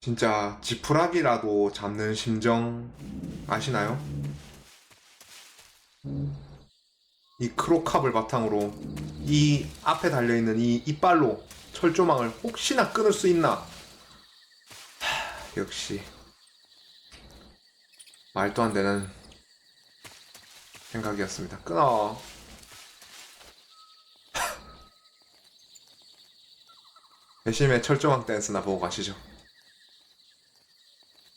진짜 지푸라기라도 잡는 심정 아시나요? 이 크로캅을 바탕으로 이 앞에 달려있는 이 이빨로 철조망을 혹시나 끊을 수 있나? 하, 역시 말도 안 되는 생각이었습니다. 끊어. 배심의 철조망 댄스나 보고 가시죠.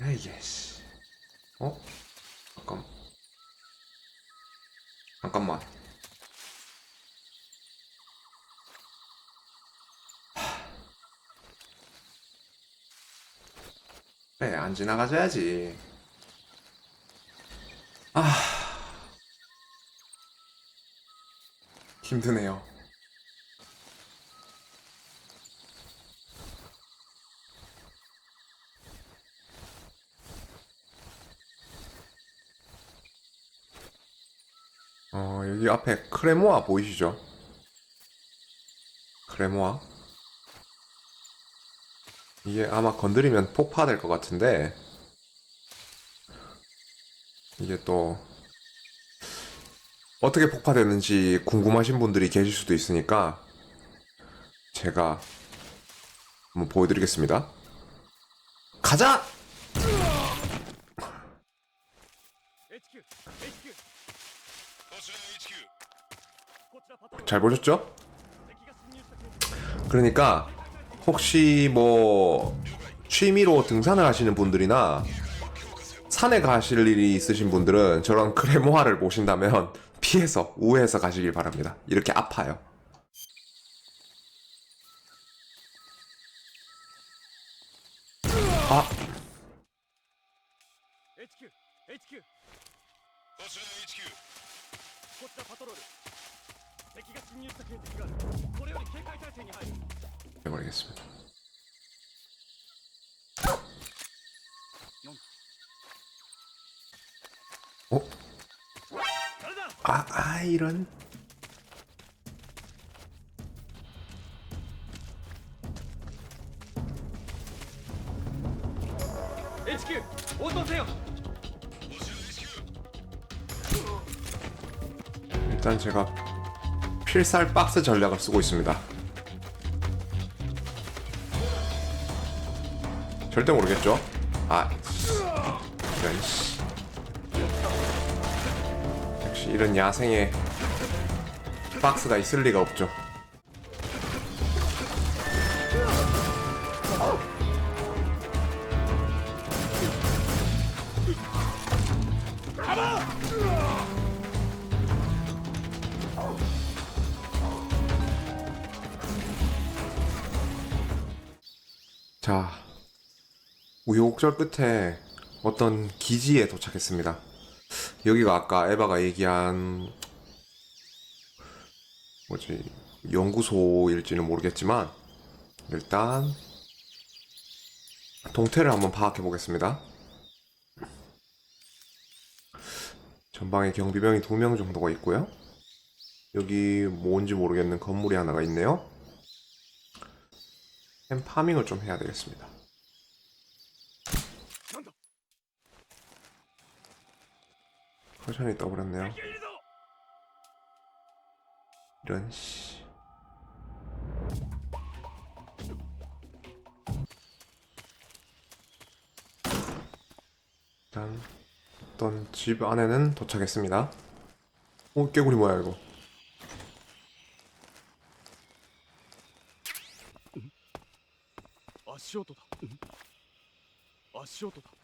야 이게 씨. 어? 잠깐. 잠깐만. 그래 안 지나가줘야지. 아 힘드네요. 어, 여기 앞에 크레모아 보이시죠? 크레모아? 이게 아마 건드리면 폭파될 것 같은데, 이게 또, 어떻게 폭파되는지 궁금하신 분들이 계실 수도 있으니까, 제가 한번 보여드리겠습니다. 가자! 잘 보셨죠? 그러니까 혹시 뭐 취미로 등산을 하시는 분들이나 산에 가실 일이 있으신 분들은 저런 크레모아를 보신다면 피해서 우회해서 가시길 바랍니다. 이렇게 아파요. 아. HQ, HQ. 해버리겠습니다. 어? 아, 아 이런. 일단 제가 필살 박스 전략을 쓰고 있습니다. 절대 모르겠죠? 아, 이런 씨. 역시 이런 야생에 박스가 있을 리가 없죠. 우여곡절 끝에 어떤 기지에 도착했습니다. 여기가 아까 에바가 얘기한 뭐지 연구소일지는 모르겠지만 일단 동태를 한번 파악해 보겠습니다. 전방에 경비병이 두 명 정도가 있고요. 여기 뭔지 모르겠는 건물이 하나가 있네요. 햄 파밍을 좀 해야 되겠습니다. 사전이 떠버렸네요. 이런 씨. 일단 어떤 집 안에는 도착했습니다. 오 깨구리 뭐야 이거? 음. 아시오도다. 음. 아시오도다.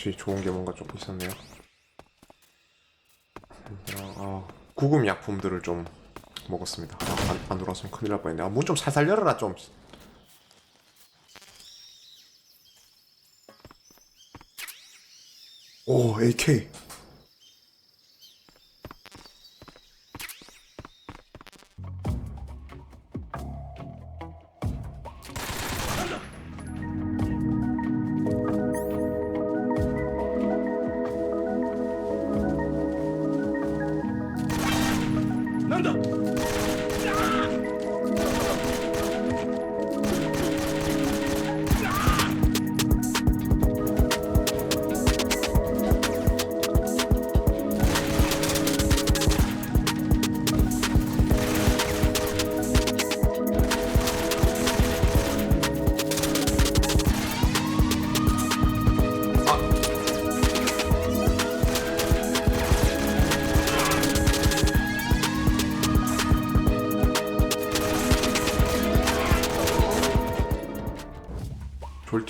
역시 좋은 게 뭔가 좀 있었네요. 아, 구급 약품들을 좀 먹었습니다. 아, 안, 안 들어왔으면 큰일 날 뻔했네. 아, 문 좀 살살 열어라 좀. 오, AK.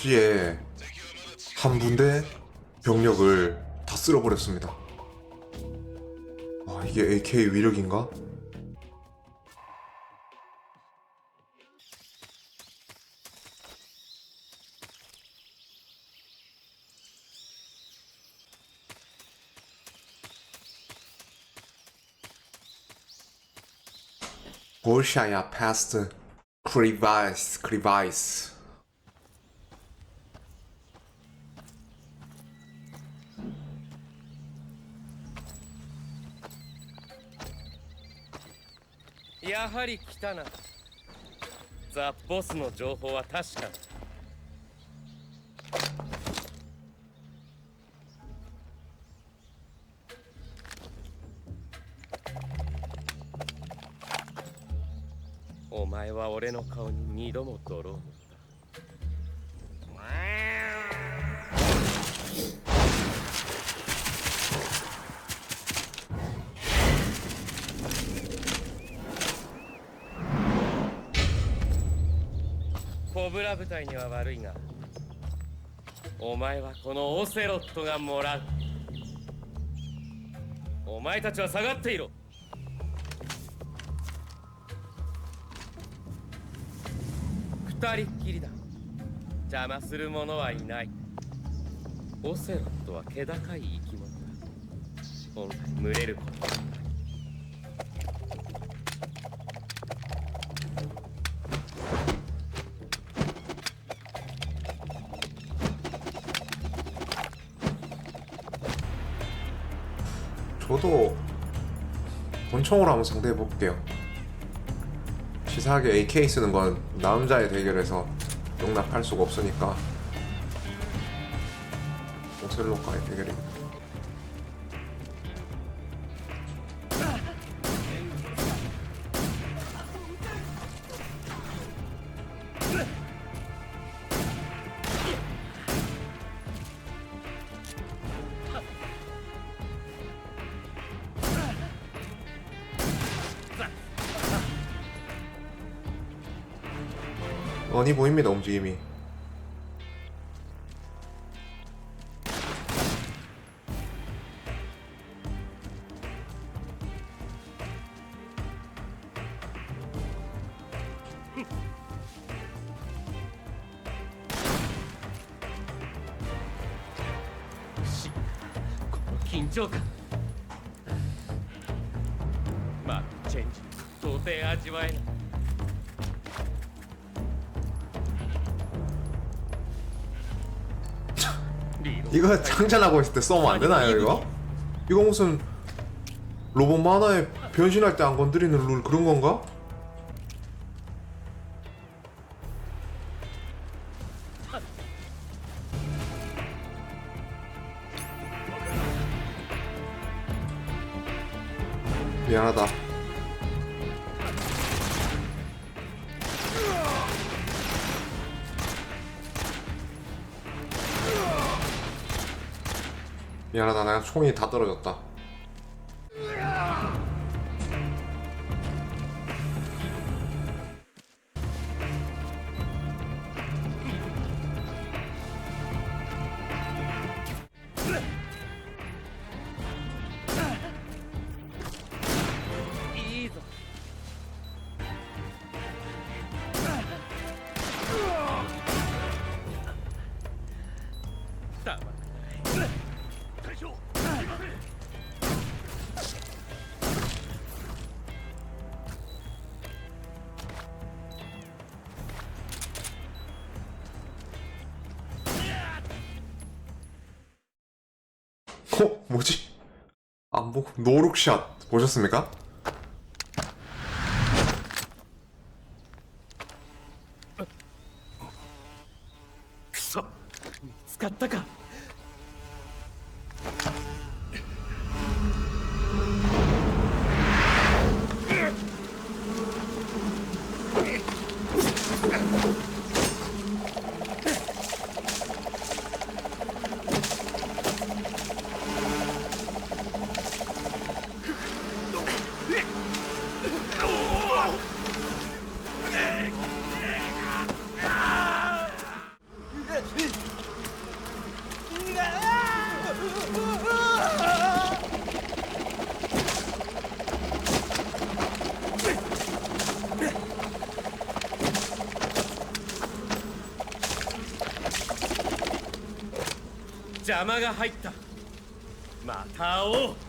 졸지에 한 분대 병력을 다 쓸어버렸습니다. 아, 이게 AK 위력인가? 볼샤야 패스트 크리바이스 크리바이스 はり来たな。ザ・ボスの情報は確かだ。お前は俺の顔に二度も泥を部隊には悪いがお前はこのオセロットがもらう。お前たちは下がっていろ。二人っきりだ。邪魔する者はいない。オセロットは気高い生き物だ。本来群れること。はない 저도 권총으로 한번 상대해 볼게요. 치사하게 AK 쓰는 건 남자의 대결에서 용납할 수가 없으니까 오셀로과의 대결입니다. 원이 보입니다 움직임이.この緊張感まあチェンジ到底味わえない 이거 장전하고 있을 때 쏘면 안 되나요 이거? 이거 무슨 로봇 만화에 변신할 때 안 건드리는 룰 그런 건가? 미안하다. 미안하다. 내가 총이 다 떨어졌다 어? 뭐지? 안 보고 노룩샷 보셨습니까? く邪魔が入った。また会おう「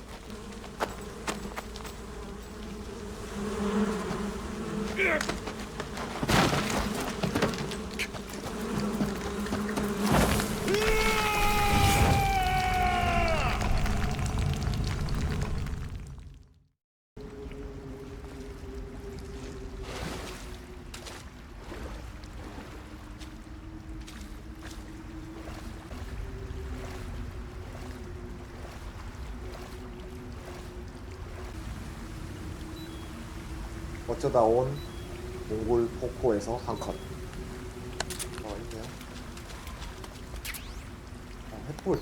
어쩌다 온 몽골 폭포에서 한 컷. 어, 이게요. 어, 횃불.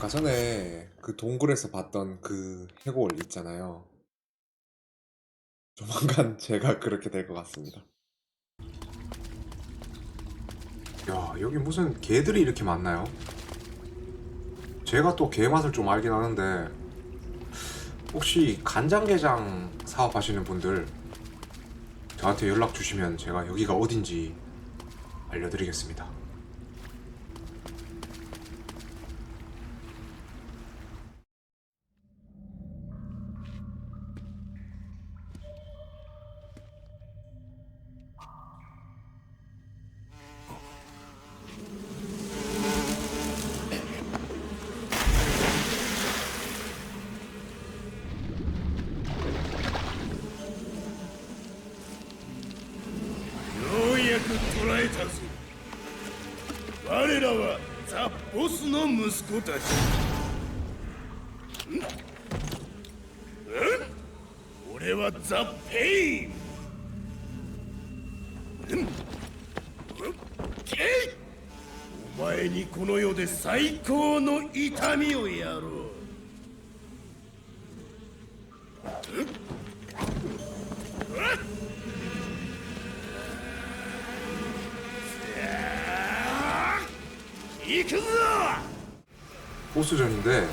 아까 전에 그 동굴에서 봤던 그 해골 있잖아요. 조만간 제가 그렇게 될 것 같습니다. 야, 여기 무슨 개들이 이렇게 많나요? 제가 또 개 맛을 좀 알긴 하는데 혹시 간장게장 사업하시는 분들 저한테 연락 주시면 제가 여기가 어딘지 알려드리겠습니다. 息子たち。ん？ん俺はザ・ペイン。ん？けいお前にこの世で最高の痛みをやろう。行くぞ！ 보스전인데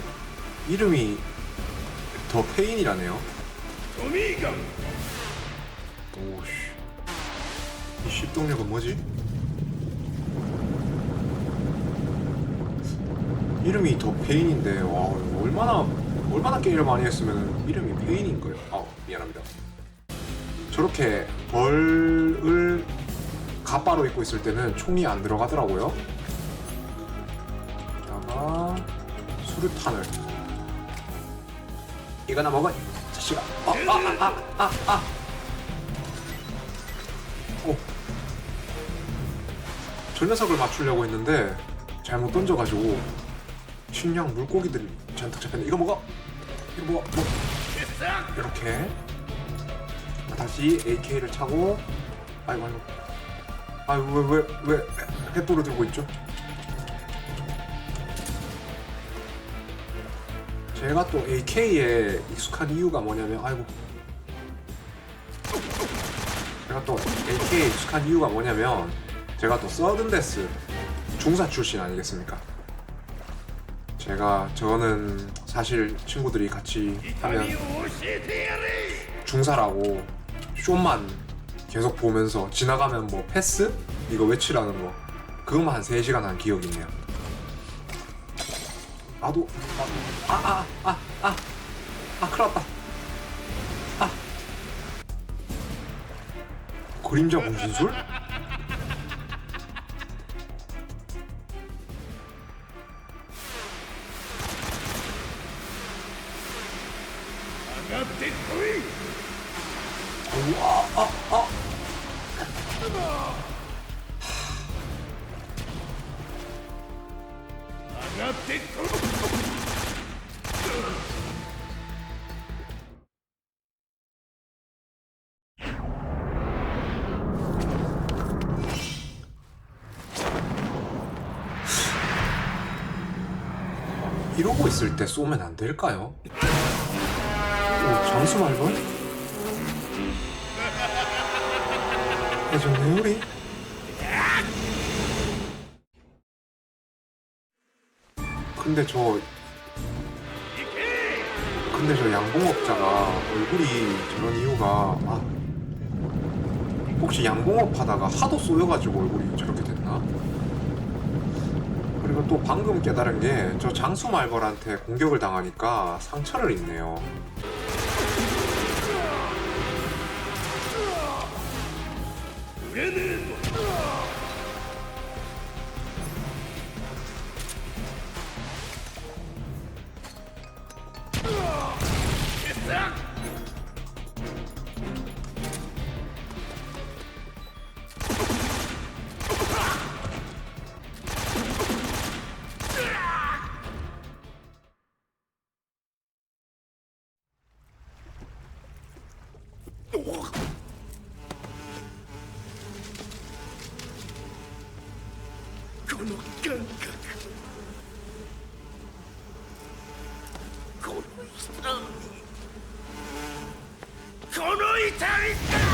이름이 더 페인이라네요. 오씨. 이 십동력은 뭐지? 이름이 더 페인인데 와 얼마나 얼마나 게임을 많이 했으면 이름이 페인인 거예요. 아 미안합니다. 저렇게 벌을 가바로 입고 있을 때는 총이 안 들어가더라고요. 수류탄을 이거나 먹어, 이 자식아. 아, 아, 아, 아, 아, 아. 오. 저 녀석을 맞추려고 했는데 잘못 던져가지고 식량 물고기들이 잔뜩 잡혔네. 이거 먹어. 이거 먹어. 먹. 이렇게 다시 AK를 차고 아이고 아이고 아이고 왜왜왜 횃불을 들고 있죠? 제가 또 AK에 익숙한 이유가 뭐냐면 아이고 제가 또 AK에 익숙한 이유가 뭐냐면 제가 또 서든데스 중사 출신 아니겠습니까? 제가 저는 사실 친구들이 같이 하면 중사라고 쇼만 계속 보면서 지나가면 뭐 패스? 이거 외치라는 거 그것만 한 3시간 한 기억이네요 나도 아아아아아 아, 아, 아, 아, 큰일 났다. 아. 그림자 분신술? 우와 아아. 있을 때 쏘면 안 될까요? 오, 잠수 말건? 해줬네 우리 근데 저 근데 저 양봉업자가 얼굴이 저런 이유가 아 혹시 양봉업 하다가 하도 쏘여가지고 얼굴이 저렇게 됐나? 그리고 또 방금 깨달은 게 저 장수 말벌한테 공격을 당하니까 상처를 입네요.こ military